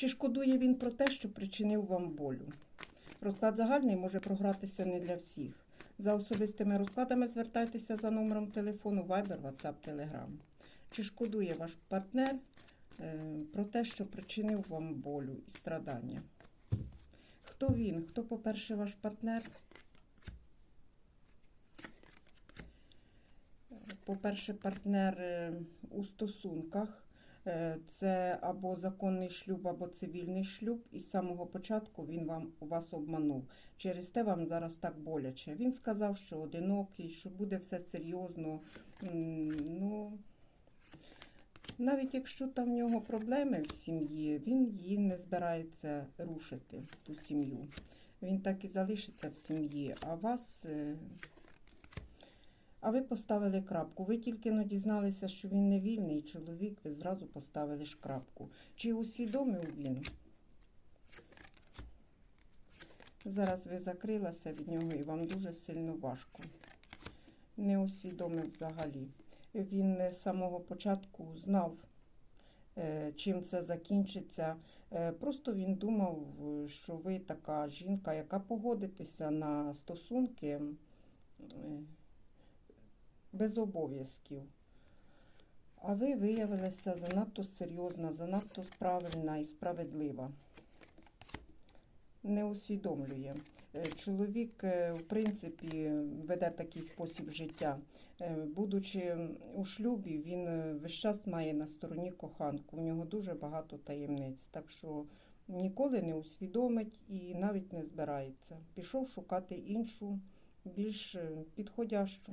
Чи шкодує він про те, що причинив вам болю? Розклад загальний може програтися не для всіх. За особистими розкладами звертайтеся за номером телефону Viber, WhatsApp, Telegram. Чи шкодує ваш партнер е, про те, що причинив вам болю і страдання? Хто він? Хто, по-перше, ваш партнер? По-перше, партнер е, у стосунках. Е, Це або законний шлюб, або цивільний шлюб, і з самого початку він вам вас обманув. Через те вам зараз так боляче. Він сказав, що одинокий, що буде все серйозно. Ну, навіть якщо там в нього проблеми в сім'ї, він її не збирається рушити, ту сім'ю. Він так і залишиться в сім'ї, а вас. А ви поставили крапку. Ви тільки но дізналися, що він не вільний чоловік, ви зразу поставили ж крапку. Чи усвідомив він? Зараз ви закрилися від нього і вам дуже сильно важко. Не усвідомив взагалі. Він з самого початку знав, е, чим це закінчиться. Е, Просто він думав, що ви така жінка, яка погодитеся на стосунки без обов'язків. А ви виявилися занадто серйозна, занадто правильна і справедлива. Не усвідомлює. Е, Чоловік, е, в принципі, веде такий спосіб життя. Е, Будучи у шлюбі, він весь час має на стороні коханку. У нього дуже багато таємниць. Так що ніколи не усвідомить і навіть не збирається. Пішов шукати іншу, більш підходящу.